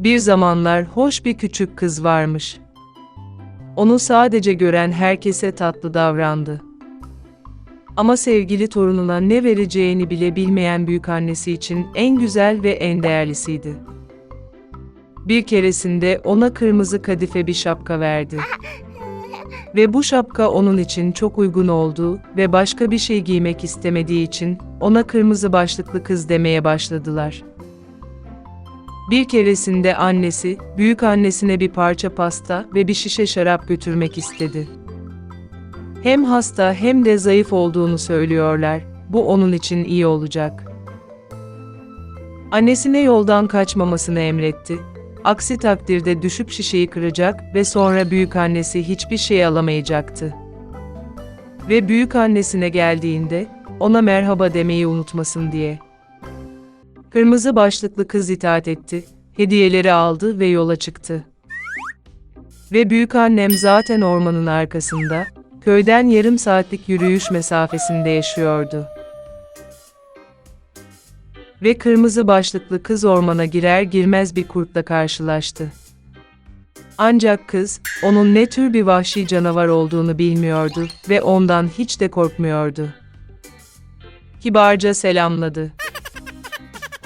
Bir zamanlar hoş bir küçük kız varmış. Onu sadece gören herkese tatlı davrandı. Ama sevgili torununa ne vereceğini bile bilmeyen büyükannesi için en güzel ve en değerlisiydi. Bir keresinde ona kırmızı kadife bir şapka verdi. Ve bu şapka onun için çok uygun oldu ve başka bir şey giymek istemediği için ona kırmızı başlıklı kız demeye başladılar. Bir keresinde annesi, büyük annesine bir parça pasta ve bir şişe şarap götürmek istedi. Hem hasta hem de zayıf olduğunu söylüyorlar. Bu onun için iyi olacak. Annesine yoldan kaçmamasını emretti. Aksi takdirde düşüp şişeyi kıracak ve sonra büyük annesi hiçbir şey alamayacaktı. Ve büyük annesine geldiğinde ona merhaba demeyi unutmasın diye. Kırmızı başlıklı kız itaat etti, hediyeleri aldı ve yola çıktı. Ve büyük annem zaten ormanın arkasında, köyden yarım saatlik yürüyüş mesafesinde yaşıyordu. Ve kırmızı başlıklı kız ormana girer girmez bir kurtla karşılaştı. Ancak kız, onun ne tür bir vahşi canavar olduğunu bilmiyordu ve ondan hiç de korkmuyordu. Kibarca selamladı.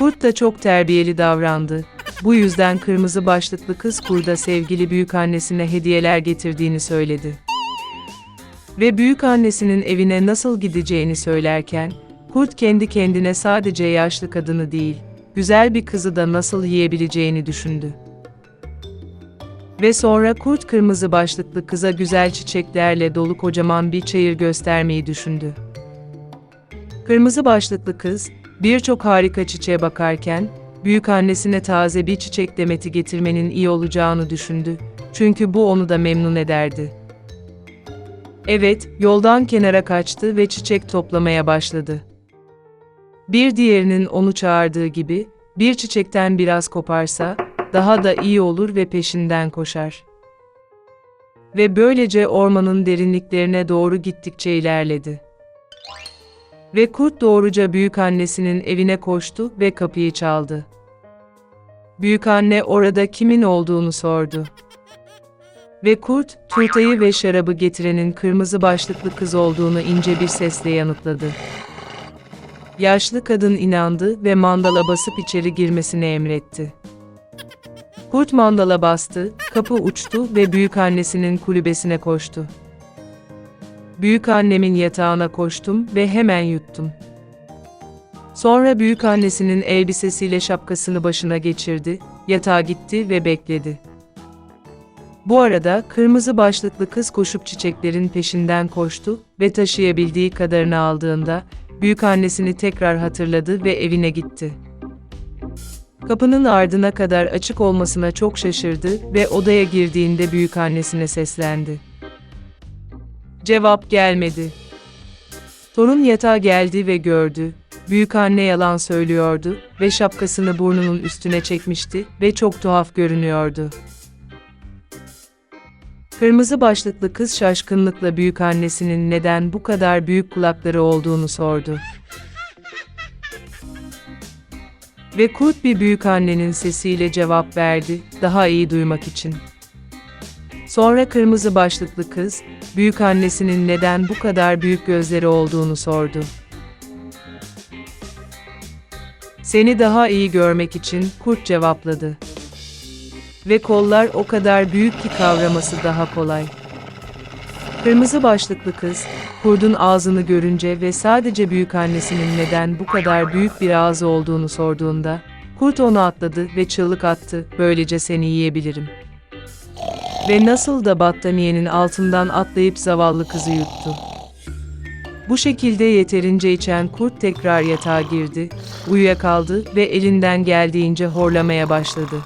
Kurt da çok terbiyeli davrandı. Bu yüzden kırmızı başlıklı kız kurda sevgili büyük annesine hediyeler getirdiğini söyledi. Ve büyük annesinin evine nasıl gideceğini söylerken, kurt kendi kendine sadece yaşlı kadını değil, güzel bir kızı da nasıl yiyebileceğini düşündü. Ve sonra kurt kırmızı başlıklı kıza güzel çiçeklerle dolu kocaman bir çayır göstermeyi düşündü. Kırmızı başlıklı kız, birçok harika çiçeğe bakarken, büyük annesine taze bir çiçek demeti getirmenin iyi olacağını düşündü. Çünkü bu onu da memnun ederdi. Evet, yoldan kenara kaçtı ve çiçek toplamaya başladı. Bir diğerinin onu çağırdığı gibi, bir çiçekten biraz koparsa, daha da iyi olur ve peşinden koşar. Ve böylece ormanın derinliklerine doğru gittikçe ilerledi. Ve kurt doğruca büyük annesinin evine koştu ve kapıyı çaldı. Büyük anne orada kimin olduğunu sordu. Ve kurt, turtayı ve şarabı getirenin kırmızı başlıklı kız olduğunu ince bir sesle yanıtladı. Yaşlı kadın inandı ve mandala basıp içeri girmesini emretti. Kurt mandala bastı, kapı uçtu ve büyük annesinin kulübesine koştu. Büyük annemin yatağına koştum ve hemen yuttum. Sonra büyük annesinin elbisesiyle şapkasını başına geçirdi, yatağa gitti ve bekledi. Bu arada kırmızı başlıklı kız koşup çiçeklerin peşinden koştu ve taşıyabildiği kadarını aldığında büyük annesini tekrar hatırladı ve evine gitti. Kapının ardına kadar açık olmasına çok şaşırdı ve odaya girdiğinde büyük annesine seslendi. Cevap gelmedi. Torun yatağa geldi ve gördü. Büyük anne yalan söylüyordu ve şapkasını burnunun üstüne çekmişti ve çok tuhaf görünüyordu. Kırmızı başlıklı kız şaşkınlıkla büyük annesinin neden bu kadar büyük kulakları olduğunu sordu. Ve kurt bir büyük annenin sesiyle cevap verdi, daha iyi duymak için. Sonra kırmızı başlıklı kız, büyük annesinin neden bu kadar büyük gözleri olduğunu sordu. Seni daha iyi görmek için kurt cevapladı. Ve kollar o kadar büyük ki kavraması daha kolay. Kırmızı başlıklı kız, kurdun ağzını görünce ve sadece büyük annesinin neden bu kadar büyük bir ağzı olduğunu sorduğunda, kurt onu atladı ve çığlık attı, böylece seni yiyebilirim. Ve nasıl da battaniyenin altından atlayıp zavallı kızı yuttu. Bu şekilde yeterince içen kurt tekrar yatağa girdi, uyuyakaldı ve elinden geldiğince horlamaya başladı.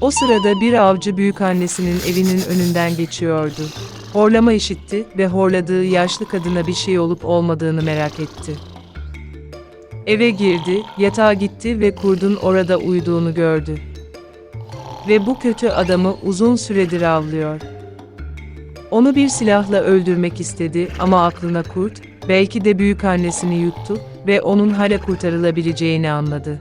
O sırada bir avcı büyük annesinin evinin önünden geçiyordu. Horlama işitti ve horladığı yaşlı kadına bir şey olup olmadığını merak etti. Eve girdi, yatağa gitti ve kurdun orada uyuduğunu gördü. Ve bu kötü adamı uzun süredir avlıyor. Onu bir silahla öldürmek istedi ama aklına kurt, belki de büyük annesini yuttu ve onun hala kurtarılabileceğini anladı.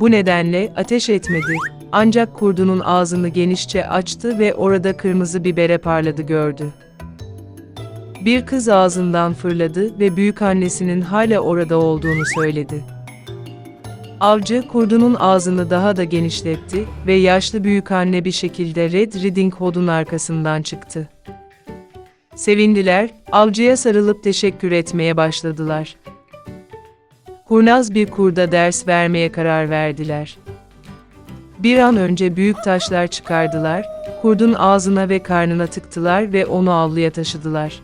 Bu nedenle ateş etmedi. Ancak kurdunun ağzını genişçe açtı ve orada kırmızı bibere parladı gördü. Bir kız ağzından fırladı ve büyük annesinin hala orada olduğunu söyledi. Avcı kurdunun ağzını daha da genişletti ve yaşlı büyük anne bir şekilde Red Riding Hood'un arkasından çıktı. Sevindiler, avcıya sarılıp teşekkür etmeye başladılar. Kurnaz bir kurda ders vermeye karar verdiler. Bir an önce büyük taşlar çıkardılar, kurdun ağzına ve karnına tıktılar ve onu avluya taşıdılar.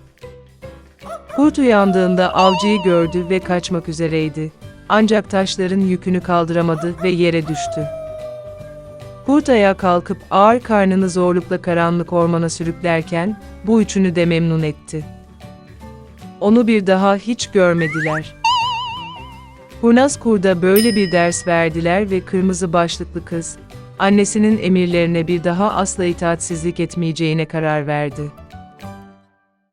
Kurt uyandığında avcıyı gördü ve kaçmak üzereydi. Ancak taşların yükünü kaldıramadı ve yere düştü. Kurt ayağa kalkıp ağır karnını zorlukla karanlık ormana sürüklerken, bu üçünü de memnun etti. Onu bir daha hiç görmediler. Kurnaz kurda böyle bir ders verdiler ve kırmızı başlıklı kız, annesinin emirlerine bir daha asla itaatsizlik etmeyeceğine karar verdi.